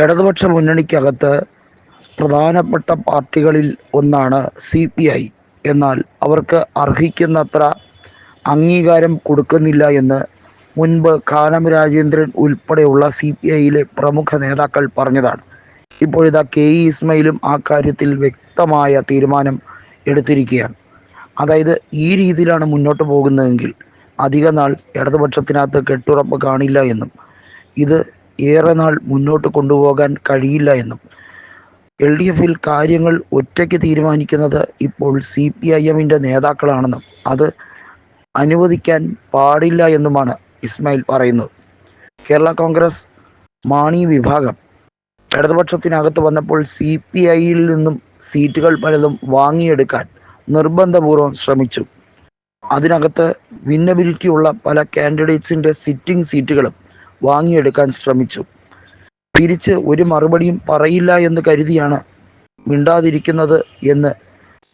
ഇടതുപക്ഷ മുന്നണിക്കകത്ത് പ്രധാനപ്പെട്ട പാർട്ടികളിൽ ഒന്നാണ് സി പി ഐ. എന്നാൽ അവർക്ക് അർഹിക്കുന്നത്ര അംഗീകാരം കൊടുക്കുന്നില്ല എന്ന് മുൻപ് കാനം രാജേന്ദ്രൻ ഉൾപ്പെടെയുള്ള സി പി ഐയിലെ പ്രമുഖ നേതാക്കൾ പറഞ്ഞതാണ്. ഇപ്പോഴിതാ കെ ഇ ഇസ്മയിലും ആ കാര്യത്തിൽ വ്യക്തമായ തീരുമാനം എടുത്തിരിക്കുകയാണ്. അതായത് ഈ രീതിയിലാണ് മുന്നോട്ട് പോകുന്നതെങ്കിൽ അധിക നാൾ ഇടതുപക്ഷത്തിനകത്ത് കെട്ടുറപ്പ് കാണില്ല എന്നും ഇത് ഏറെ നാൾ മുന്നോട്ട് കൊണ്ടുപോകാൻ കഴിയില്ല എന്നും. എൽ ഡി എഫിൽ കാര്യങ്ങൾ ഒറ്റയ്ക്ക് തീരുമാനിക്കുന്നത് ഇപ്പോൾ സി പി ഐ എമ്മിന്റെ നേതാക്കളാണെന്നും അത് അനുവദിക്കാൻ പാടില്ല എന്നുമാണ് ഇസ്മായിൽ പറയുന്നത്. കേരള കോൺഗ്രസ് മാണി വിഭാഗം ഇടതുപക്ഷത്തിനകത്ത് വന്നപ്പോൾ സി പി ഐയിൽ നിന്നും സീറ്റുകൾ പലതും വാങ്ങിയെടുക്കാൻ നിർബന്ധപൂർവം ശ്രമിച്ചു. അതിനകത്ത് വിന്നബിലിറ്റി ഉള്ള പല കാൻഡിഡേറ്റ്സിന്റെ സിറ്റിംഗ് സീറ്റുകളും വാങ്ങിയെടുക്കാൻ ശ്രമിച്ചു. തിരിച്ച് ഒരു മറുപടിയും പറയില്ല എന്ന് കരുതിയാണ് മിണ്ടാതിരിക്കുന്നത് എന്ന്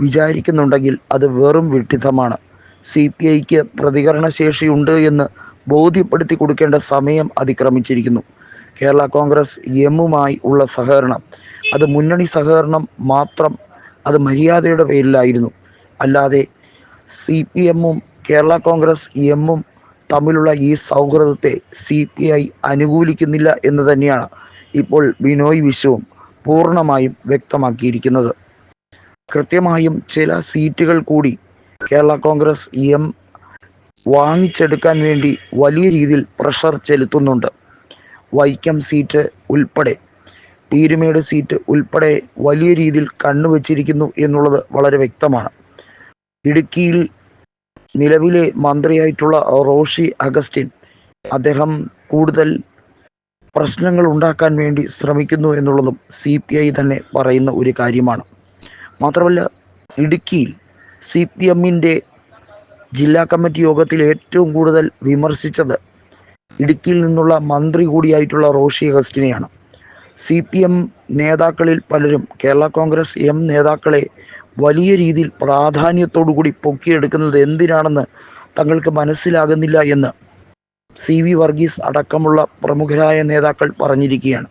വിചാരിക്കുന്നുണ്ടെങ്കിൽ അത് വെറും വിട്ടിത്തമാണ് സി പി ഐക്ക് പ്രതികരണശേഷിയുണ്ട് എന്ന് ബോധ്യപ്പെടുത്തി കൊടുക്കേണ്ട സമയം അതിക്രമിച്ചിരിക്കുന്നു. കേരള കോൺഗ്രസ് എമ്മുമായി ഉള്ള സഹകരണം. അത് മുന്നണി സഹകരണം മാത്രം അത് മര്യാദയുടെ പേരിലായിരുന്നു. അല്ലാതെ സി പി എമ്മും കേരള കോൺഗ്രസ് എമ്മും തമ്മിലുള്ള ഈ സൗഹൃദത്തെ സി പി ഐ അനുകൂലിക്കുന്നില്ല എന്ന് തന്നെയാണ് ഇപ്പോൾ ബിനോയ് വിശ്വവും പൂർണമായും വ്യക്തമാക്കിയിരിക്കുന്നത്. കൃത്യമായും ചില സീറ്റുകൾ കൂടി കേരള കോൺഗ്രസ് എം വാങ്ങിച്ചെടുക്കാൻ വേണ്ടി വലിയ രീതിയിൽ പ്രഷർ ചെലുത്തുന്നുണ്ട്. വൈക്കം സീറ്റ് ഉൾപ്പെടെ പീരുമേട് സീറ്റ് ഉൾപ്പെടെ വലിയ രീതിയിൽ കണ്ണുവച്ചിരിക്കുന്നു എന്നുള്ളത് വളരെ വ്യക്തമാണ്. ഇടുക്കിയിൽ നിലവിലെ മന്ത്രിയായിട്ടുള്ള റോഷി അഗസ്റ്റിൻ അദ്ദേഹം കൂടുതൽ പ്രശ്നങ്ങൾ ഉണ്ടാക്കാൻ വേണ്ടി ശ്രമിക്കുന്നു എന്നുള്ളതും സി പി ഐ തന്നെ പറയുന്ന ഒരു കാര്യമാണ്. മാത്രമല്ല ഇടുക്കിയിൽ സി പി എമ്മിന്റെ ജില്ലാ കമ്മിറ്റി യോഗത്തിൽ ഏറ്റവും കൂടുതൽ വിമർശിച്ചത് ഇടുക്കിയിൽ നിന്നുള്ള മന്ത്രി കൂടിയായിട്ടുള്ള റോഷി അഗസ്റ്റിനെയാണ്. സി പി എം നേതാക്കളിൽ പലരും കേരള കോൺഗ്രസ് എം നേതാക്കളെ വലിയ രീതിയിൽ പ്രാധാന്യത്തോടു കൂടി പൊക്കിയെടുക്കുന്നത് എന്തിനാണെന്ന് തങ്ങൾക്ക് മനസ്സിലാകുന്നില്ല എന്ന് സി വി വർഗീസ് അടക്കമുള്ള പ്രമുഖരായ നേതാക്കൾ പറഞ്ഞിരിക്കുകയാണ്.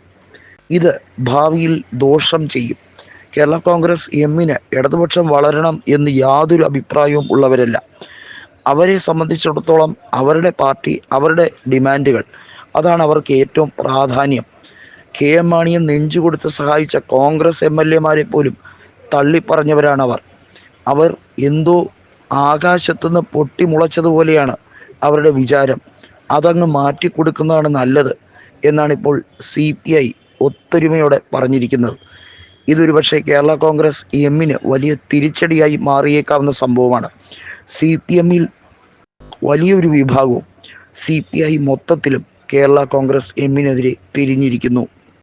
ഇത് ഭാവിയിൽ ദോഷം ചെയ്യും. കേരള കോൺഗ്രസ് എമ്മിന് ഇടതുപക്ഷം വളരണം എന്ന് യാതൊരു അഭിപ്രായവും ഉള്ളവരല്ല. അവരെ സംബന്ധിച്ചിടത്തോളം അവരുടെ പാർട്ടി അവരുടെ ഡിമാൻഡുകൾ അതാണ് അവർക്ക് ഏറ്റവും പ്രാധാന്യം. കെ എം മാണിയെ നെഞ്ചു കൊടുത്ത് സഹായിച്ച കോൺഗ്രസ് എം എൽ എമാരെ പോലും തള്ളിപ്പറഞ്ഞവരാണവർ. അവർ എന്തോ ആകാശത്തുനിന്ന് പൊട്ടിമുളച്ചതുപോലെയാണ് അവരുടെ വിചാരം. അതങ്ങ് മാറ്റിക്കൊടുക്കുന്നതാണ് നല്ലത് എന്നാണിപ്പോൾ സി പി ഐ ഒത്തൊരുമയോടെ പറഞ്ഞിരിക്കുന്നത്. ഇതൊരു പക്ഷേ കേരള കോൺഗ്രസ് എമ്മിന് വലിയ തിരിച്ചടിയായി മാറിയേക്കാവുന്ന സംഭവമാണ്. സി പി എമ്മിൽ വലിയൊരു വിഭാഗവും സി പി ഐ മൊത്തത്തിലും കേരള കോൺഗ്രസ് എമ്മിനെതിരെ തിരിഞ്ഞിരിക്കുന്നു.